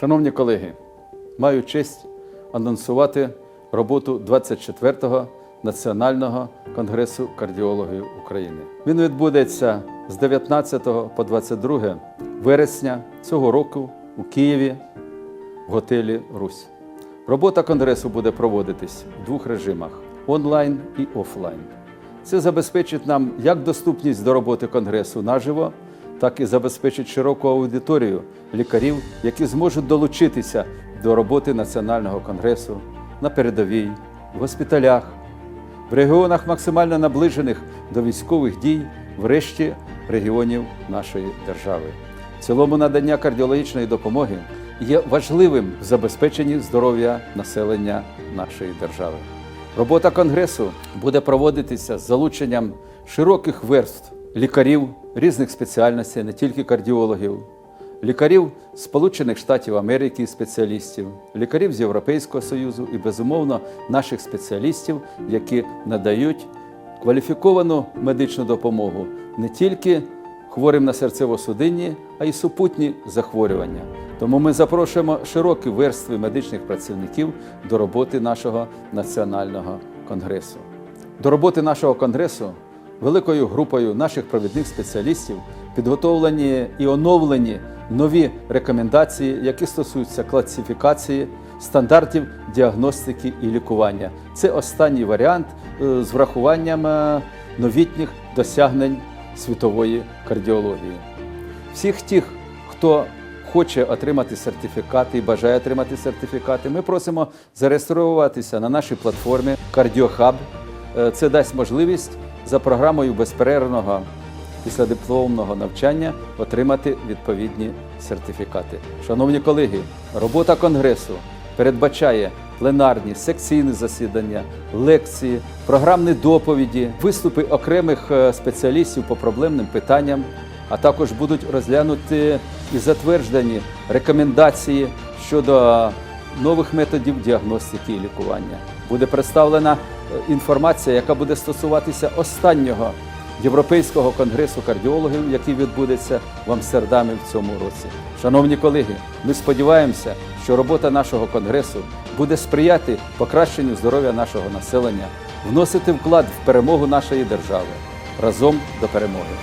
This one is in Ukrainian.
Шановні колеги, маю честь анонсувати роботу 24-го Національного конгресу кардіологів України. Він відбудеться з 19 по 22 вересня цього року у Києві в готелі Русь. Робота конгресу буде проводитись в двох режимах онлайн і офлайн. Це забезпечить нам як доступність до роботи конгресу наживо, так і забезпечить широку аудиторію лікарів, які зможуть долучитися до роботи Національного конгресу на передовій, в госпіталях, в регіонах максимально наближених до військових дій, врешті регіонів нашої держави. В цілому надання кардіологічної допомоги є важливим в забезпеченні здоров'я населення нашої держави. Робота конгресу буде проводитися з залученням широких верств лікарів різних спеціальностей, не тільки кардіологів, лікарів Сполучених Штатів Америки, спеціалістів, лікарів з Європейського Союзу і, безумовно, наших спеціалістів, які надають кваліфіковану медичну допомогу не тільки хворим на серцево-судинні, а й супутні захворювання. Тому ми запрошуємо широкі верстви медичних працівників до роботи нашого національного конгресу. До роботи нашого конгресу великою групою наших провідних спеціалістів підготовлені і оновлені нові рекомендації, які стосуються класифікації стандартів діагностики і лікування. Це останній варіант е, з врахуванням е, новітніх досягнень світової кардіології. Всіх тих, хто хоче отримати сертифікати і бажає отримати сертифікати, ми просимо зареєструватися на нашій платформі Кардіохаб. Е, Це дасть можливість за програмою безперервного післядипломного навчання отримати відповідні сертифікати. Шановні колеги, робота конгресу передбачає пленарні, секційні засідання, лекції, програмні доповіді, виступи окремих е, спеціалістів по проблемним питанням, а також будуть розглянуті і затверджені рекомендації щодо нових методів діагностики і лікування. Буде представлена е, інформація, яка буде стосуватися останнього Європейського конгресу кардіологів, який відбудеться в Амстердамі в цьому році. Шановні колеги, ми сподіваємося, що робота нашого конгресу буде сприяти покращенню здоров'я нашого населення, вносити вклад в перемогу нашої держави разом до перемоги.